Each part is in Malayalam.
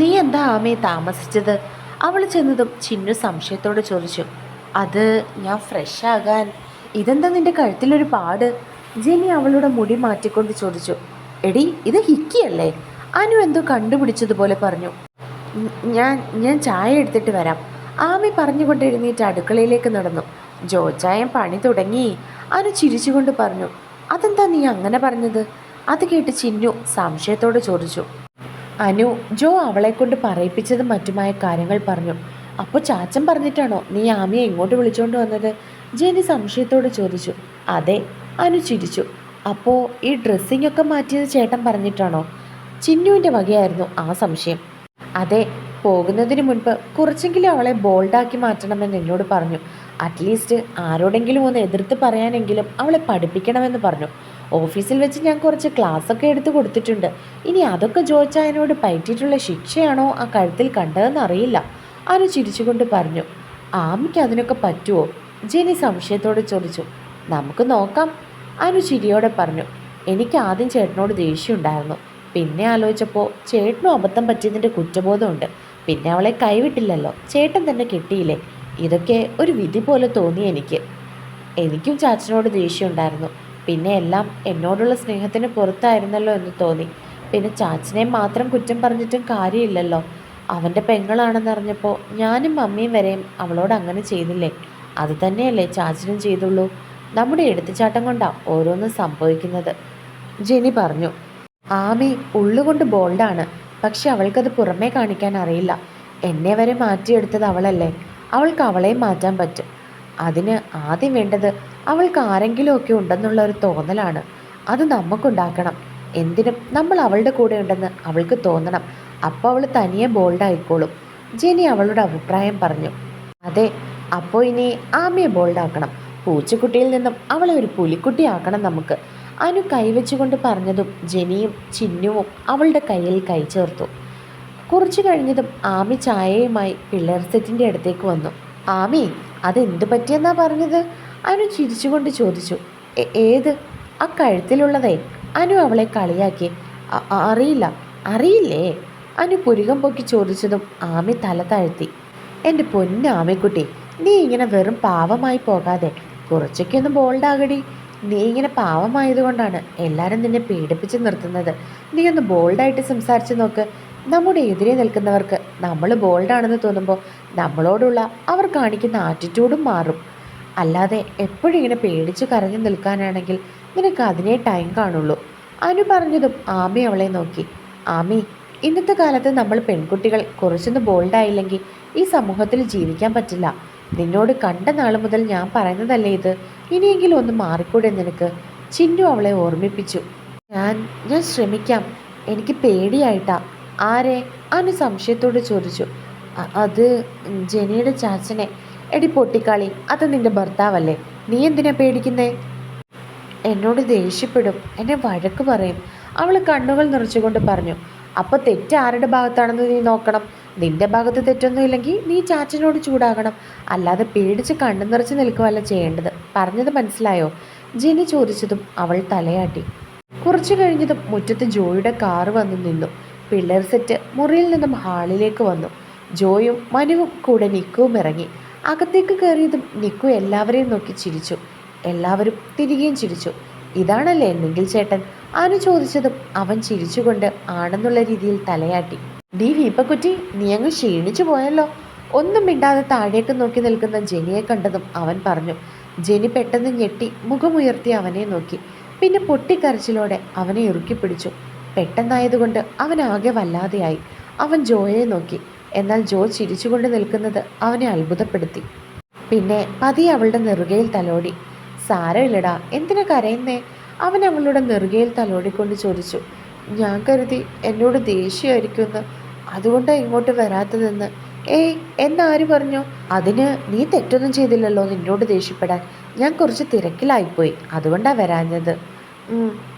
നീ എന്താ ആമയെ താമസിച്ചത്? അവൾ ചെന്നതും ചിന്നു സംശയത്തോടെ ചോദിച്ചു. അത് ഞാൻ ഫ്രഷ് ആകാൻ. ഇതെന്താ നിന്റെ കഴുത്തിലൊരു പാട്? ജെനി അവളുടെ മുടി മാറ്റിക്കൊണ്ട് ചോദിച്ചു. എടി ഇത് ഹിക്കിയല്ലേ? അനു എന്തോ കണ്ടുപിടിച്ചതുപോലെ പറഞ്ഞു. ഞാൻ ഞാൻ ചായ എടുത്തിട്ട് വരാം. ആമി പറഞ്ഞുകൊണ്ട് എഴുന്നേറ്റ് അടുക്കളയിലേക്ക് നടന്നു. ജോച്ചായം പണി തുടങ്ങി. അനു ചിരിച്ചുകൊണ്ട് പറഞ്ഞു. അതെന്താ നീ അങ്ങനെ പറഞ്ഞത്? അത് കേട്ട് ചിന്നു സംശയത്തോടെ ചോദിച്ചു. അനു ജോ അവളെ കൊണ്ട് പറയിപ്പിച്ചതും മറ്റുമായ കാര്യങ്ങൾ പറഞ്ഞു. അപ്പോൾ ചാച്ചൻ പറഞ്ഞിട്ടാണോ നീ ആമിയെ ഇങ്ങോട്ട് വിളിച്ചുകൊണ്ട് വന്നത്? ജെനി സംശയത്തോട് ചോദിച്ചു. അതെ അനു ചിരിച്ചു. അപ്പോൾ ഈ ഡ്രസ്സിംഗ് ഒക്കെ മാറ്റിയത് ചേട്ടൻ പറഞ്ഞിട്ടാണോ? ചിന്നുവിന്റെ വകയായിരുന്നു ആ സംശയം. അതെ പോകുന്നതിന് മുൻപ് കുറച്ചെങ്കിലും അവളെ ബോൾഡാക്കി മാറ്റണമെന്ന് എന്നോട് പറഞ്ഞു. അറ്റ്ലീസ്റ്റ് ആരോടെങ്കിലും ഒന്ന് എതിർത്ത് പറയാനെങ്കിലും അവളെ പഠിപ്പിക്കണമെന്ന് പറഞ്ഞു. ഓഫീസിൽ വെച്ച് ഞാൻ കുറച്ച് ക്ലാസ്സൊക്കെ എടുത്ത് കൊടുത്തിട്ടുണ്ട്. ഇനി അതൊക്കെ ജോച്ചായനോട് പറ്റിയിട്ടുള്ള ശിക്ഷയാണോ ആ കഴുത്തിൽ കണ്ടതെന്ന് അറിയില്ല. അനു ചിരിച്ചുകൊണ്ട് പറഞ്ഞു ആമിക്ക് അതിനൊക്കെ പറ്റുമോ ജെനി സംശയത്തോടെ ചോദിച്ചു നമുക്ക് നോക്കാം. അനു ചിരിയോടെ പറഞ്ഞു എനിക്ക് ആദ്യം ചേട്ടനോട് ദേഷ്യമുണ്ടായിരുന്നു പിന്നെ ആലോചിച്ചപ്പോൾ ചേട്ടനും അബദ്ധം പറ്റിയതിന്റെ കുറ്റബോധമുണ്ട്. പിന്നെ അവളെ കൈവിട്ടില്ലല്ലോ. ചേട്ടൻ തന്നെ കിട്ടിയില്ലേ? ഇതൊക്കെ ഒരു വിധി പോലെ തോന്നി എനിക്ക്. എനിക്കും ചാച്ചനോട് ദേഷ്യമുണ്ടായിരുന്നു പിന്നെ എല്ലാം എന്നോടുള്ള സ്നേഹത്തിന് പുറത്തായിരുന്നല്ലോ എന്ന് തോന്നി. പിന്നെ ചാച്ചനെ മാത്രം കുറ്റം പറഞ്ഞിട്ടും കാര്യമില്ലല്ലോ. അവന്റെ പെങ്ങളാണെന്നറിഞ്ഞപ്പോൾ ഞാനും മമ്മിയും വരെയും അവളോട് അങ്ങനെ ചെയ്തില്ലേ? അത് തന്നെയല്ലേ ചാച്ചനും ചെയ്തുള്ളൂ. നമ്മുടെ എടുത്തുചാട്ടം കൊണ്ടാണ് ഓരോന്നും സംഭവിക്കുന്നത്. ജെനി പറഞ്ഞു ആമി ഉള്ളുകൊണ്ട് ബോൾഡാണ്. പക്ഷെ അവൾക്കത് പുറമേ കാണിക്കാൻ അറിയില്ല. എന്നെ വരെ മാറ്റിയെടുത്തത് അവളല്ലേ. അവൾക്ക് അവളെയും മാറ്റാൻ പറ്റും. അതിന് ആദ്യം വേണ്ടത് അവൾക്ക് ആരെങ്കിലുമൊക്കെ ഉണ്ടെന്നുള്ള ഒരു തോന്നലാണ്. അത് നമുക്കുണ്ടാക്കണം. എന്തിനും നമ്മൾ അവളുടെ കൂടെ ഉണ്ടെന്ന് അവൾക്ക് തോന്നണം. അപ്പോൾ അവൾ തനിയെ ബോൾഡായിക്കോളും ജെനി അവളുടെ അഭിപ്രായം പറഞ്ഞു. അതെ അപ്പോൾ ഇനി ആമയെ ബോൾഡാക്കണം പൂച്ചക്കുട്ടിയിൽ നിന്നും അവളെ ഒരു പുലിക്കുട്ടിയാക്കണം നമുക്ക്. അനു കൈവച്ചുകൊണ്ട് പറഞ്ഞതും ജെനിയും ചിന്നുവും അവളുടെ കയ്യിൽ കൈ ചേർത്തു. കുറച്ചു കഴിഞ്ഞതും ആമി ചായയുമായി പിള്ളേർ സെറ്റിന്റെ അടുത്തേക്ക് വന്നു. ആമി അതെന്ത് പറ്റിയെന്നാ പറഞ്ഞത്? അനു ചിരിച്ചുകൊണ്ട് ചോദിച്ചു ഏത്? ആ കഴുത്തിലുള്ളതേ. അനു അവളെ കളിയാക്കി "അ- അ- അറിയില്ല അറിയില്ലേ? അനു പുരുകം പൊക്കി ചോദിച്ചതും ആമി തല താഴ്ത്തി എന്റെ പൊന്നു ആമിക്കുട്ടി നീ ഇങ്ങനെ വെറും പാവമായി പോകാതെ കുറച്ചൊക്കെ ഒന്ന് ബോൾഡാകടി. നീ ഇങ്ങനെ പാവമായതുകൊണ്ടാണ് എല്ലാവരും നിന്നെ പീഡിപ്പിച്ച് നിർത്തുന്നത്. നീ ഒന്ന് ബോൾഡായിട്ട് സംസാരിച്ച് നോക്ക്. നമ്മുടെ എതിരെ നിൽക്കുന്നവർക്ക് നമ്മൾ ബോൾഡാണെന്ന് തോന്നുമ്പോൾ നമ്മളോടുള്ള അവർ കാണിക്കുന്ന ആറ്റിറ്റ്യൂഡും മാറും. അല്ലാതെ എപ്പോഴും ഇങ്ങനെ പേടിച്ച് കരഞ്ഞു നിൽക്കാനാണെങ്കിൽ നിനക്ക് അതിനേ ടൈം കാണുള്ളൂ. അനു പറഞ്ഞതും ആമി അവളെ നോക്കി. ആമി ഇന്നത്തെ കാലത്ത് നമ്മൾ പെൺകുട്ടികൾ കുറച്ചൊന്ന് ബോൾഡായില്ലെങ്കിൽ ഈ സമൂഹത്തിൽ ജീവിക്കാൻ പറ്റില്ല. നിന്നോട് കണ്ട നാൾ മുതൽ ഞാൻ പറയുന്നതല്ലേ ഇത്? ഇനിയെങ്കിലും ഒന്ന് മാറിക്കൂടെ നിനക്ക്? ചിന്നു അവളെ ഓർമ്മിപ്പിച്ചു. ഞാൻ ഞാൻ ശ്രമിക്കാം. എനിക്ക് പേടിയായിട്ടാ. ആരെ? അനു സംശയത്തോട് ചോദിച്ചു. അത് ജെനിയുടെ ചാച്ചനെ. എടി പൊട്ടിക്കാളി അത് നിന്റെ ഭർത്താവല്ലേ? നീ എന്തിനാ പേടിക്കുന്നേ? എന്നോട് ദേഷ്യപ്പെടും എന്നെ വഴക്ക് പറയും. അവൾ കണ്ണുകൾ നിറച്ചുകൊണ്ട് പറഞ്ഞു അപ്പോൾ തെറ്റ് ആരുടെ ഭാഗത്താണെന്ന് നീ നോക്കണം? നിന്റെ ഭാഗത്ത് തെറ്റൊന്നും ഇല്ലെങ്കിൽ നീ ചാച്ചനോട് ചൂടാകണം. അല്ലാതെ പേടിച്ച് കണ്ണു നിറച്ച് നിൽക്കുകയല്ല ചെയ്യേണ്ടത്. പറഞ്ഞത് മനസ്സിലായോ? ജിനി ചോദിച്ചതും അവൾ തലയാട്ടി. കുറച്ചു കഴിഞ്ഞതും മുറ്റത്ത് ജോയിയുടെ കാറ് വന്നു നിന്നു. പിള്ളേർ സെറ്റ് മുറിയിൽ നിന്നും ഹാളിലേക്ക് വന്നു. ജോയും മനുവും കൂടെ നിക്കുവും ഇറങ്ങി അകത്തേക്ക് കയറിയതും നിക്കു എല്ലാവരെയും നോക്കി ചിരിച്ചു. എല്ലാവരും തിരികെയും ചിരിച്ചു. ഇതാണല്ലേ എന്നെങ്കിൽ ചേട്ടൻ? അനു ചോദിച്ചതും അവൻ ചിരിച്ചുകൊണ്ട് ആണെന്നുള്ള രീതിയിൽ തലയാട്ടി. ഡി വീപ്പക്കുറ്റി നീ അങ്ങ് ക്ഷീണിച്ചു പോയല്ലോ. ഒന്നും മിണ്ടാതെ താഴേക്ക് നോക്കി നിൽക്കുന്ന ജെനിയെ കണ്ടതും അവൻ പറഞ്ഞു. ജെനി പെട്ടെന്ന് ഞെട്ടി മുഖമുയർത്തി അവനെ നോക്കി. പിന്നെ പൊട്ടിക്കരച്ചിലോടെ അവനെ ഇറുക്കി പിടിച്ചു. പെട്ടെന്നായതുകൊണ്ട് അവൻ ആകെ വല്ലാതെയായി. അവൻ ജോയെ നോക്കി. എന്നാൽ ജോ ചിരിച്ചുകൊണ്ട് നിൽക്കുന്നത് അവനെ അത്ഭുതപ്പെടുത്തി. പിന്നെ പതി അവളുടെ നെറുകയിൽ തലോടി. സാരമില്ലടാ എന്തിനാ കരയുന്നേ? അവൻ അവളുടെ നെറുകയിൽ തലോടിക്കൊണ്ട് ചോദിച്ചു. ഞാൻ കരുതി എന്നോട് ദേഷ്യമായിരിക്കുമെന്ന്. അതുകൊണ്ടാണ് ഇങ്ങോട്ട് വരാത്തതെന്ന്. ഏയ് എന്നാര് പറഞ്ഞു? അതിന് നീ തെറ്റൊന്നും ചെയ്തില്ലല്ലോ നിന്നോട് ദേഷ്യപ്പെടാൻ. ഞാൻ കുറച്ച് തിരക്കിലായിപ്പോയി. അതുകൊണ്ടാണ് വരാഞ്ഞത്.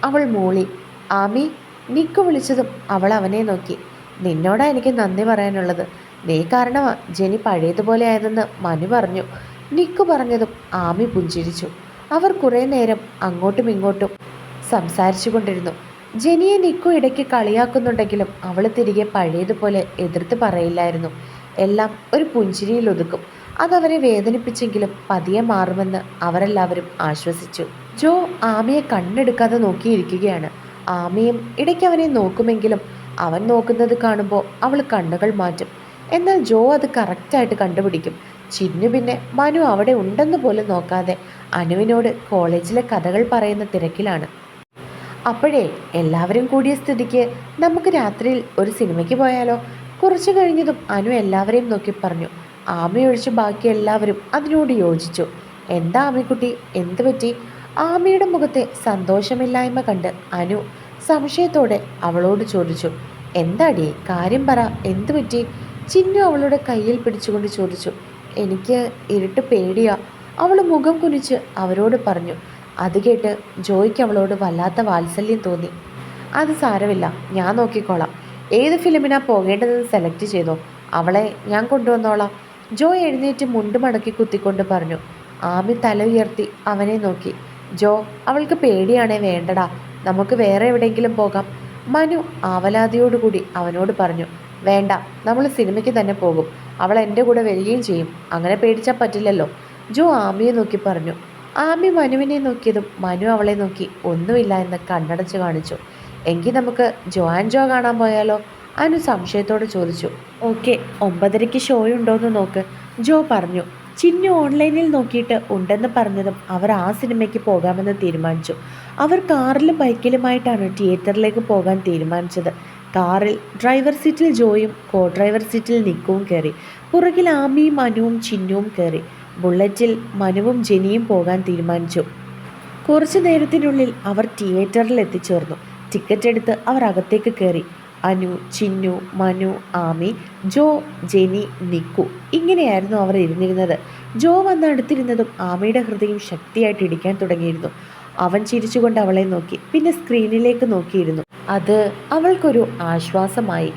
അവൾ മൂളി. ആമി നിക്ക് വിളിച്ചതും അവൾ അവനെ നോക്കി. നിന്നോടാ എനിക്ക് നന്ദി പറയാനുള്ളത്. നീ കാരണമാ ജെനി പഴയതുപോലെ ആയതെന്ന് മനു പറഞ്ഞു. നിക്കു പറഞ്ഞതും ആമി പുഞ്ചിരിച്ചു. അവർ കുറേ നേരം അങ്ങോട്ടും ഇങ്ങോട്ടും സംസാരിച്ചു കൊണ്ടിരുന്നു ജെനിയെ നിക്കു ഇടയ്ക്ക് കളിയാക്കുന്നുണ്ടെങ്കിലും അവൾ തിരികെ പഴയതുപോലെ എതിർത്ത് പറയില്ലായിരുന്നു. എല്ലാം ഒരു പുഞ്ചിരിയിൽ ഒതുക്കും. അതവരെ വേദനിപ്പിച്ചെങ്കിലും പതിയെ മാറുമെന്ന് അവരെല്ലാവരും ആശ്വസിച്ചു. ജോ ആമിയെ കണ്ണെടുക്കാതെ നോക്കിയിരിക്കുകയാണ്. ആമിയും ഇടയ്ക്ക് അവനെ നോക്കുമെങ്കിലും അവൻ നോക്കുന്നത് കാണുമ്പോൾ അവൾ കണ്ണുകൾ മാറ്റും. എന്നാൽ ജോ അത് കറക്റ്റായിട്ട് കണ്ടുപിടിക്കും. ചിന്നു പിന്നെ മനു അവിടെ ഉണ്ടെന്ന് പോലും നോക്കാതെ അനുവിനോട് കോളേജിലെ കഥകൾ പറയുന്ന തിരക്കിലാണ്. അപ്പോഴേ എല്ലാവരും കൂടിയ സ്ഥിതിക്ക് നമുക്ക് രാത്രിയിൽ ഒരു സിനിമയ്ക്ക് പോയാലോ? കുറച്ചു കഴിഞ്ഞതും അനു എല്ലാവരെയും നോക്കി പറഞ്ഞു. ആമയൊഴിച്ച് ബാക്കി എല്ലാവരും അതിനോട് യോജിച്ചു. എന്താ ആമക്കുട്ടി? എന്ത് പറ്റി? ആമയുടെ മുഖത്തെ സന്തോഷമില്ലായ്മ കണ്ട് അനു സംശയത്തോടെ അവളോട് ചോദിച്ചു എന്താടി? കാര്യം പറ. എന്തു പറ്റി? ചിന്നു അവളുടെ കയ്യിൽ പിടിച്ചുകൊണ്ട് ചോദിച്ചു എനിക്ക് ഇരുട്ട് പേടിയാ. അവൾ മുഖം കുനിച്ച് അവരോട് പറഞ്ഞു അത് കേട്ട് ജോയ്ക്ക് അവളോട് വല്ലാത്ത വാത്സല്യം തോന്നി. അത് സാരമില്ല. ഞാൻ നോക്കിക്കോളാം. ഏത് ഫിലിമിനാ പോകേണ്ടതെന്ന് സെലക്ട് ചെയ്തോ? അവളെ ഞാൻ കൊണ്ടുവന്നോളാം. ജോയ് എഴുന്നേറ്റ് മുണ്ട് മടക്കി കുത്തിക്കൊണ്ട് പറഞ്ഞു ആമി തല ഉയർത്തി അവനെ നോക്കി. ജോ അവൾക്ക് പേടിയാണേ വേണ്ടടാ. നമുക്ക് വേറെ എവിടെയെങ്കിലും പോകാം. മനു ആവലാതിയോടുകൂടി അവനോട് പറഞ്ഞു വേണ്ട നമ്മൾ സിനിമയ്ക്ക് തന്നെ പോകും. അവൾ എന്റെ കൂടെ വരികയും ചെയ്യും. അങ്ങനെ പേടിച്ചാൽ പറ്റില്ലല്ലോ. ജോ ആമിയെ നോക്കി പറഞ്ഞു. ആമി മനുവിനെ നോക്കിയതും മനു അവളെ നോക്കി ഒന്നുമില്ല എന്ന് കണ്ണടച്ച് കാണിച്ചു. എങ്കിൽ നമുക്ക് ജോ ആൻഡ് ജോ കാണാൻ പോയാലോ? അനു സംശയത്തോട് ചോദിച്ചു. ഓക്കെ ഒമ്പതരയ്ക്ക് ഷോ ഉണ്ടോയെന്ന് നോക്ക് ജോ പറഞ്ഞു. ചിന്നു ഓൺലൈനിൽ നോക്കിയിട്ട് ഉണ്ടെന്ന് പറഞ്ഞതും അവർ ആ സിനിമയ്ക്ക് പോകാമെന്ന് തീരുമാനിച്ചു. അവർ കാറിലും ബൈക്കിലുമായിട്ടാണ് തിയേറ്ററിലേക്ക് പോകാൻ തീരുമാനിച്ചത്. കാറിൽ ഡ്രൈവർ സീറ്റിൽ ജോയും കോ ഡ്രൈവർ സീറ്റിൽ നിക്കുവും കയറി. പുറകിൽ ആമിയും മനുവും ചിന്നുവും കയറി. ബുള്ളറ്റിൽ മനുവും ജെനിയും പോകാൻ തീരുമാനിച്ചു. കുറച്ചു നേരത്തിനുള്ളിൽ അവർ തിയേറ്ററിൽ എത്തിച്ചേർന്നു. ടിക്കറ്റ് എടുത്ത് അവർ അകത്തേക്ക് കയറി. അനു ചിന്നു മനു ആമി ജോ ജെനി നിക്കു ഇങ്ങനെയായിരുന്നു അവർ ഇരുന്നിരുന്നത്. ജോ വന്ന് അടുത്തിരുന്നതും ആമയുടെ ഹൃദയം ശക്തിയായിട്ട് ഇടിക്കാൻ തുടങ്ങിയിരുന്നു. അവൻ ചിരിച്ചുകൊണ്ട് അവളെ നോക്കി പിന്നെ സ്ക്രീനിലേക്ക് നോക്കിയിരുന്നു. അത് അവൾക്കൊരു ആശ്വാസമായി.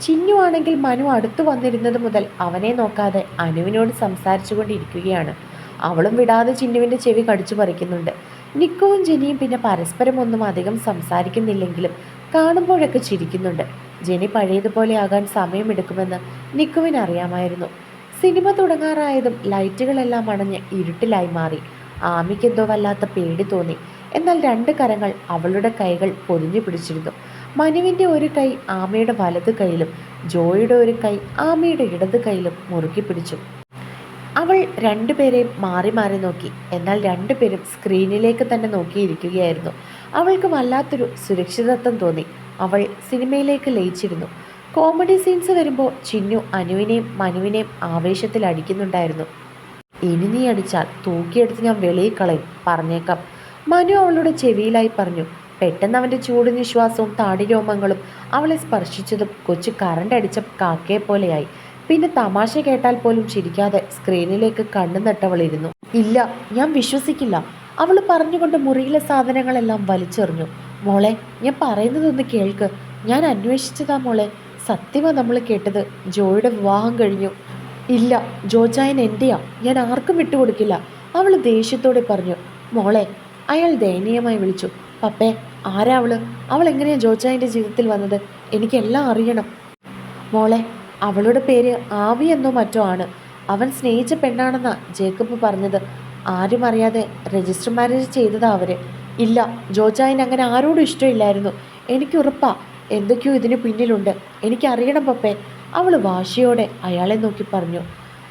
ചിന്നു ആണെങ്കിൽ മനു അടുത്തു വന്നിരുന്നത് മുതൽ അവനെ നോക്കാതെ അനുവിനോട് സംസാരിച്ചു കൊണ്ടിരിക്കുകയാണ് അവളും വിടാതെ ചിന്നുവിന്റെ ചെവി കടിച്ചു പറിക്കുന്നുണ്ട് നിക്കുവും ജെനിയും പിന്നെ പരസ്പരം ഒന്നും അധികം സംസാരിക്കുന്നില്ലെങ്കിലും കാണുമ്പോഴൊക്കെ ചിരിക്കുന്നുണ്ട്. ജെനി പഴയതുപോലെ ആകാൻ സമയമെടുക്കുമെന്ന് നിക്കുവിന് അറിയാമായിരുന്നു. സിനിമ തുടങ്ങാറായതും ലൈറ്റുകളെല്ലാം അണഞ്ഞ് ഇരുട്ടിലായി മാറി. ആമിക്കെന്തോ വല്ലാത്ത പേടി തോന്നി. എന്നാൽ രണ്ട് കരങ്ങൾ അവളുടെ കൈകൾ പൊതിഞ്ഞു പിടിച്ചിരുന്നു. മനുവിന്റെ ഒരു കൈ ആമയുടെ വലത് കൈയിലും ജോയിയുടെ ഒരു കൈ ആമയുടെ ഇടത് കൈയിലും മുറുക്കി പിടിച്ചു. അവൾ രണ്ടുപേരെയും മാറി മാറി നോക്കി. എന്നാൽ രണ്ടുപേരും സ്ക്രീനിലേക്ക് തന്നെ നോക്കിയിരിക്കുകയായിരുന്നു. അവൾക്ക് വല്ലാത്തൊരു സുരക്ഷിതത്വം തോന്നി. അവൾ സിനിമയിലേക്ക് ലയിച്ചിരുന്നു. കോമഡി സീൻസ് വരുമ്പോൾ ചിന്നു അനുവിനെയും മനുവിനെയും ആവേശത്തിൽ അടിക്കുന്നുണ്ടായിരുന്നു. ഇനി നീ അടിച്ചാൽ തൂക്കിയെടുത്ത് ഞാൻ വെളിയിൽ കളയും പറഞ്ഞേക്കാം. മനു അവളുടെ ചെവിയിലായി പറഞ്ഞു. പെട്ടെന്ന് അവന്റെ ചൂട് നിശ്വാസവും താടിരോമങ്ങളും അവളെ സ്പർശിച്ചതും കൊച്ചു കറണ്ട് അടിച്ച കാക്കയെ പോലെയായി. പിന്നെ തമാശ കേട്ടാൽ പോലും ചിരിക്കാതെ സ്ക്രീനിലേക്ക് കണ്ണു നട്ടവളിരുന്നു. ഇല്ല ഞാൻ വിശ്വസിക്കില്ല. അവൾ പറഞ്ഞുകൊണ്ട് മുറിയിലെ സാധനങ്ങളെല്ലാം വലിച്ചെറിഞ്ഞു. മോളെ ഞാൻ പറയുന്നതൊന്ന് കേൾക്ക്. ഞാൻ അന്വേഷിച്ചതാ മോളെ. സത്യമാ നമ്മൾ കേട്ടത്. ജോയുടെ വിവാഹം കഴിഞ്ഞു. ഇല്ല ജോജായൻ എന്റെയാ ഞാൻ ആർക്കും വിട്ടുകൊടുക്കില്ല. അവൾ ദേഷ്യത്തോടെ പറഞ്ഞു. മോളെ അയാൾ ദയനീയമായി വിളിച്ചു. പപ്പേ ആരാ അവൾ? അവൾ എങ്ങനെയാ ജോജായന്റെ ജീവിതത്തിൽ വന്നത്? എനിക്കെല്ലാം അറിയണം. മോളെ അവളുടെ പേര് ആവി എന്നോ മറ്റോ ആണ്. അവൻ സ്നേഹിച്ച പെണ്ണാണെന്നാ ജേക്കബ് പറഞ്ഞത്. ആരും അറിയാതെ രജിസ്റ്റർ മാരേജ് ചെയ്തതാ അവർ. ഇല്ല ജോജായിന് അങ്ങനെ ആരോടും ഇഷ്ടമില്ലായിരുന്നു. എനിക്ക് ഉറപ്പാ എന്തൊക്കെയോ ഇതിന് പിന്നിലുണ്ട്. എനിക്കറിയണം പപ്പേ അവൾ വാശിയോടെ അയാളെ നോക്കി പറഞ്ഞു.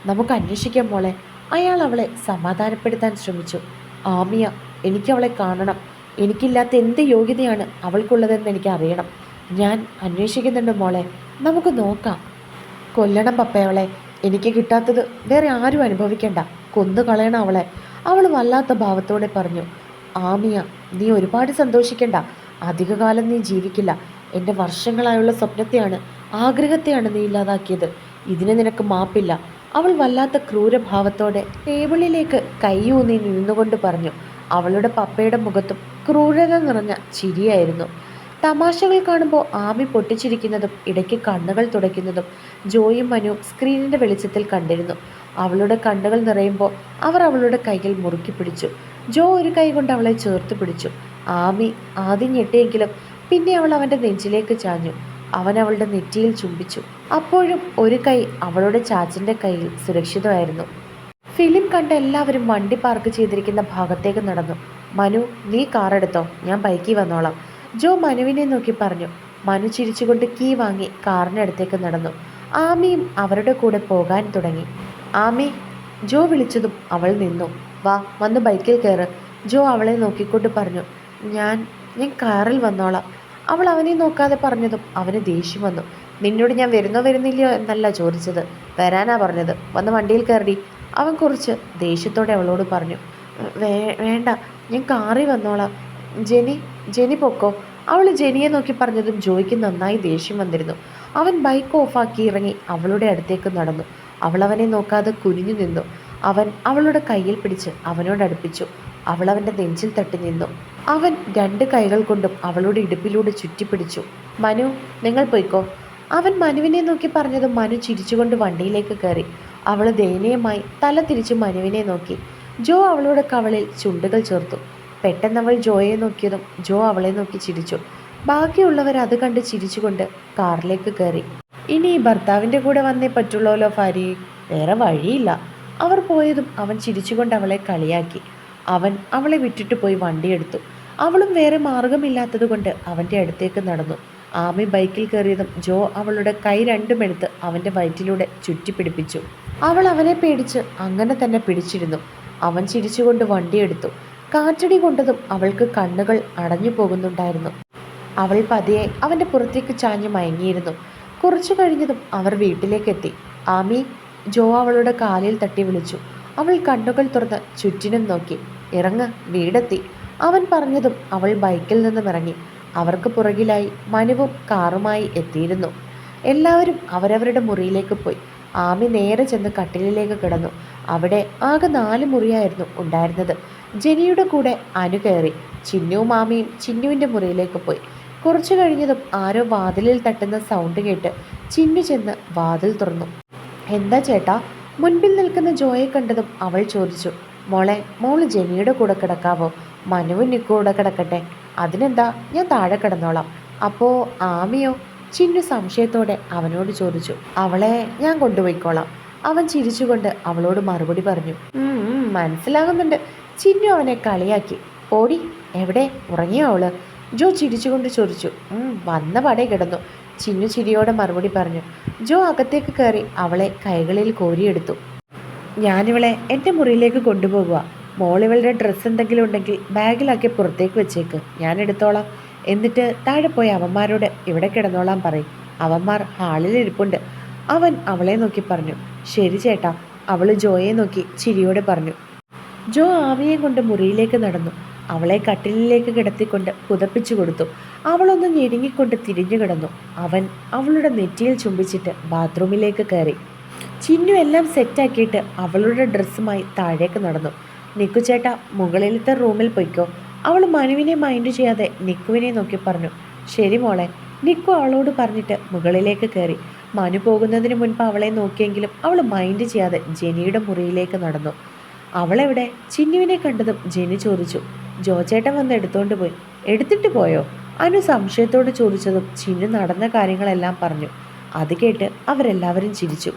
നമുക്ക് അന്വേഷിക്കാം മോളെ. അയാൾ അവളെ സമാധാനപ്പെടുത്താൻ ശ്രമിച്ചു. ആമിയ എനിക്കവളെ കാണണം. എനിക്കില്ലാത്ത എന്ത് യോഗ്യതയാണ് അവൾക്കുള്ളതെന്ന് എനിക്കറിയണം. ഞാൻ അന്വേഷിക്കുന്നുണ്ട് മോളെ. നമുക്ക് നോക്കാം. കൊല്ലണം പപ്പയവളെ എനിക്ക് കിട്ടാത്തത് വേറെ ആരും അനുഭവിക്കണ്ട. കൊന്നു കളയണം അവളെ. അവൾ വല്ലാത്ത ഭാവത്തോടെ പറഞ്ഞു ആമിയ നീ ഒരുപാട് സന്തോഷിക്കണ്ട. അധികകാലം നീ ജീവിക്കില്ല. എന്റെ വർഷങ്ങളായുള്ള സ്വപ്നത്തെയാണ് ആഗ്രഹത്തെയാണ് നീ ഇല്ലാതാക്കിയത്. ഇതിന് നിനക്ക് മാപ്പില്ല. അവൾ വല്ലാത്ത ക്രൂരഭാവത്തോടെ ടേബിളിലേക്ക് കൈയൂന്നി നിന്നുകൊണ്ട് പറഞ്ഞു അവളുടെ പപ്പയുടെ മുഖത്തും ക്രൂരത നിറഞ്ഞ ചിരിയായിരുന്നു. തമാശകൾ കാണുമ്പോൾ ആമി പൊട്ടിച്ചിരിക്കുന്നതും ഇടയ്ക്ക് കണ്ണുകൾ തുടയ്ക്കുന്നതും ജോയും മനു സ്ക്രീനിന്റെ വെളിച്ചത്തിൽ കണ്ടിരുന്നു. അവളുടെ കണ്ണുകൾ നിറയുമ്പോൾ അവർ അവളുടെ കൈയിൽ മുറുക്കി പിടിച്ചു. ജോ ഒരു കൈ കൊണ്ട് അവളെ ചേർത്ത് പിടിച്ചു. ആമി ആദ്യം ഞെട്ടിയെങ്കിലും പിന്നെ അവൾ അവന്റെ നെഞ്ചിലേക്ക് ചാഞ്ഞു. അവൻ അവളുടെ നെറ്റിയിൽ ചുംബിച്ചു. അപ്പോഴും ഒരു കൈ അവളുടെ ചാച്ചന്റെ കയ്യിൽ സുരക്ഷിതമായിരുന്നു. ഫിലിം കണ്ട എല്ലാവരും വണ്ടി പാർക്ക് ചെയ്തിരിക്കുന്ന ഭാഗത്തേക്ക് നടന്നു. മനു നീ കാറെടുത്തോ? ഞാൻ ബൈക്കിൽ വന്നോളാം. ജോ മനുവിനെ നോക്കി പറഞ്ഞു. മനു ചിരിച്ചുകൊണ്ട് കീ വാങ്ങി കാറിനടുത്തേക്ക് നടന്നു. ആമിയും അവരുടെ കൂടെ പോകാൻ തുടങ്ങി. ആമി ജോ വിളിച്ചതും അവൾ നിന്നു. വാ വന്ന് ബൈക്കിൽ കയറ് ജോ അവളെ നോക്കിക്കൊണ്ട് പറഞ്ഞു. ഞാൻ ഞാൻ കാറിൽ വന്നോളാം. അവൾ അവനെ നോക്കാതെ പറഞ്ഞതും അവന് ദേഷ്യം വന്നു. നിന്നോട് ഞാൻ വരുന്നോ വരുന്നില്ലയോ എന്നല്ല ചോദിച്ചത്. വരാനാ പറഞ്ഞത്. വന്ന് വണ്ടിയിൽ കയറി അവൻ കുറച്ച് ദേഷ്യത്തോടെ അവളോട് പറഞ്ഞു. വേണ്ട ഞാൻ കാറിൽ വന്നോളാം. ജെനി ജെനി പൊക്കോ. അവൾ ജെനിയെ നോക്കി പറഞ്ഞതും ജോയ്ക്ക് നന്നായി ദേഷ്യം വന്നിരുന്നു. അവൻ ബൈക്ക് ഓഫാക്കി ഇറങ്ങി അവളുടെ അടുത്തേക്ക് നടന്നു. അവൾ അവനെ നോക്കാതെ കുനിഞ്ഞു നിന്നു. അവൻ അവളുടെ കയ്യിൽ പിടിച്ച് അവനോട് അടുപ്പിച്ചു. അവൾ നെഞ്ചിൽ തട്ടി നിന്നു. അവൻ രണ്ട് കൈകൾ കൊണ്ടും അവളുടെ ഇടുപ്പിലൂടെ ചുറ്റിപ്പിടിച്ചു. മനു നിങ്ങൾ പൊയ്ക്കോ. അവൻ മനുവിനെ നോക്കി പറഞ്ഞതും മനു ചിരിച്ചുകൊണ്ട് വണ്ടിയിലേക്ക് കയറി. അവൾ ദയനീയമായി തല തിരിച്ച് മനുവിനെ നോക്കി. ജോ അവളുടെ കവളിൽ ചുണ്ടുകൾ ചേർത്തു. പെട്ടെന്ന് അവൾ ജോയെ നോക്കിയതും ജോ അവളെ നോക്കി ചിരിച്ചു. ബാക്കിയുള്ളവർ അത് കണ്ട് ചിരിച്ചുകൊണ്ട് കാറിലേക്ക് കയറി. ഇനി ഭർത്താവിന്റെ കൂടെ വന്നേ പറ്റുള്ളൂല്ലോ ഫാരി. വേറെ വഴിയില്ല. അവർ പോയതും അവൻ ചിരിച്ചുകൊണ്ട് അവളെ കളിയാക്കി. അവൻ അവളെ വിട്ടിട്ട് പോയി വണ്ടിയെടുത്തു അവളും വേറെ മാർഗമില്ലാത്തതുകൊണ്ട് അവന്റെ അടുത്തേക്ക് നടന്നു. ആമി ബൈക്കിൽ കയറിയതും ജോ അവളുടെ കൈ രണ്ടും എടുത്ത് അവന്റെ വയറ്റിലൂടെ ചുറ്റിപ്പിടിപ്പിച്ചു അവൾ അവനെ പേടിച്ച് അങ്ങനെ തന്നെ പിടിച്ചിരുന്നു. അവൻ ചിരിച്ചുകൊണ്ട് വണ്ടിയെടുത്തു കാറ്റടി കൊണ്ടതും അവൾക്ക് കണ്ണുകൾ അടഞ്ഞു പോകുന്നുണ്ടായിരുന്നു. അവൾ പതിയെ അവന്റെ പുറത്തേക്ക് ചാഞ്ഞു മയങ്ങിയിരുന്നു. കുറച്ചു കഴിഞ്ഞതും അവർ വീട്ടിലേക്കെത്തി. ആമി ജോ അവളുടെ കാലിൽ തട്ടി വിളിച്ചു. അവൾ കണ്ണുകൾ തുറന്ന് ചുറ്റിനും നോക്കി. ഇറങ്ങ് വീടെത്തി. അവൻ പറഞ്ഞതും അവൾ ബൈക്കിൽ നിന്നും ഇറങ്ങി. അവർക്ക് പുറകിലായി മനുവും കാറുമായി എത്തിയിരുന്നു. എല്ലാവരും അവരവരുടെ മുറിയിലേക്ക് പോയി. ആമി നേരെ ചെന്ന് കട്ടിലിലേക്ക് കിടന്നു. അവിടെ ആകെ നാല് മുറിയായിരുന്നു ഉണ്ടായിരുന്നത്. ജെനിയുടെ കൂടെ അനു കയറി ആമിയും ചിന്നുവിന്റെ മുറിയിലേക്ക് പോയി. കുറച്ചു കഴിഞ്ഞതും ആരോ വാതിലിൽ തട്ടുന്ന സൗണ്ട് കേട്ട് ചിന്നു ചെന്ന് വാതിൽ തുറന്നു. എന്താ ചേട്ടാ? മുൻപിൽ നിൽക്കുന്ന ജോയെ കണ്ടതും അവൾ ചോദിച്ചു. മോളെ മോൾ ജെനിയുടെ കൂടെ കിടക്കാവോ? മനുവും നിക്കൂടെ കിടക്കട്ടെ. അതിനെന്താ? ഞാൻ താഴെ കിടന്നോളാം. അപ്പോൾ ആമിയോ? ചിന്നു സംശയത്തോടെ അവനോട് ചോദിച്ചു. അവളെ ഞാൻ കൊണ്ടുപോയിക്കോളാം. അവൻ ചിരിച്ചുകൊണ്ട് അവളോട് മറുപടി പറഞ്ഞു. "ഉം, ഉം, മനസ്സിലാകുന്നുണ്ട്. ചിന്നു അവനെ കളിയാക്കി. ഓടി എവിടെ? ഉറങ്ങിയോ അവൾ? ജോ ചിരിച്ചുകൊണ്ട് ചോദിച്ചു. വന്ന പടേ കിടന്നു. ചിന്നു ചിരിയോടെ മറുപടി പറഞ്ഞു. ജോ അകത്തേക്ക് കയറി അവളെ കൈകളിൽ കോരിയെടുത്തു. ഞാനിവളെ എന്റെ മുറിയിലേക്ക് കൊണ്ടുപോകുക മോളിവളുടെ ഡ്രസ്സ് എന്തെങ്കിലും ഉണ്ടെങ്കിൽ ബാഗിലാക്കി പുറത്തേക്ക് വെച്ചേക്ക്. ഞാൻ എടുത്തോളാം. എന്നിട്ട് താഴെ പോയി അവന്മാരോട് ഇവിടെ കിടന്നോളാൻ പറയും. അവന്മാർ ഹാളിൽ ഇരിപ്പുണ്ട്. അവൻ അവളെ നോക്കി പറഞ്ഞു. ശരി ചേട്ടാ. അവൾ ജോയെ നോക്കി ചിരിയോടെ പറഞ്ഞു. ജോ ആവിയെ കൊണ്ട് മുറിയിലേക്ക് നടന്നു. അവളെ കട്ടിലിലേക്ക് കിടത്തിക്കൊണ്ട് പുതപ്പിച്ചു കൊടുത്തു. അവളൊന്ന് ഞെരുങ്ങിക്കൊണ്ട് തിരിഞ്ഞു കിടന്നു. അവൻ അവളുടെ നെറ്റിയിൽ ചുംബിച്ചിട്ട് ബാത്റൂമിലേക്ക് കയറി. ചിന്നു എല്ലാം സെറ്റാക്കിയിട്ട് അവളുടെ ഡ്രസ്സുമായി താഴേക്ക് നടന്നു. നിക്കു ചേട്ട മുകളിലത്തെ റൂമിൽ പൊയ്ക്കോ. അവൾ മനുവിനെ മൈൻഡ് ചെയ്യാതെ നിക്കുവിനെ നോക്കി പറഞ്ഞു. ശരി മോളെ. നിക്കു അവളോട് പറഞ്ഞിട്ട് മുകളിലേക്ക് കയറി. മനു പോകുന്നതിന് മുൻപ് അവളെ നോക്കിയെങ്കിലും അവൾ മൈൻഡ് ചെയ്യാതെ ജെനിയുടെ മുറിയിലേക്ക് നടന്നു. അവളെവിടെ? ചിന്നുവിനെ കണ്ടതും ജെനി ചോദിച്ചു. ജോചേട്ടൻ വന്ന് എടുത്തോണ്ട് പോയി. എടുത്തിട്ട് പോയോ? അനു സംശയത്തോട് ചോദിച്ചതും ചിന്നു നടന്ന കാര്യങ്ങളെല്ലാം പറഞ്ഞു. അത് കേട്ട് അവരെല്ലാവരും ചിരിച്ചു.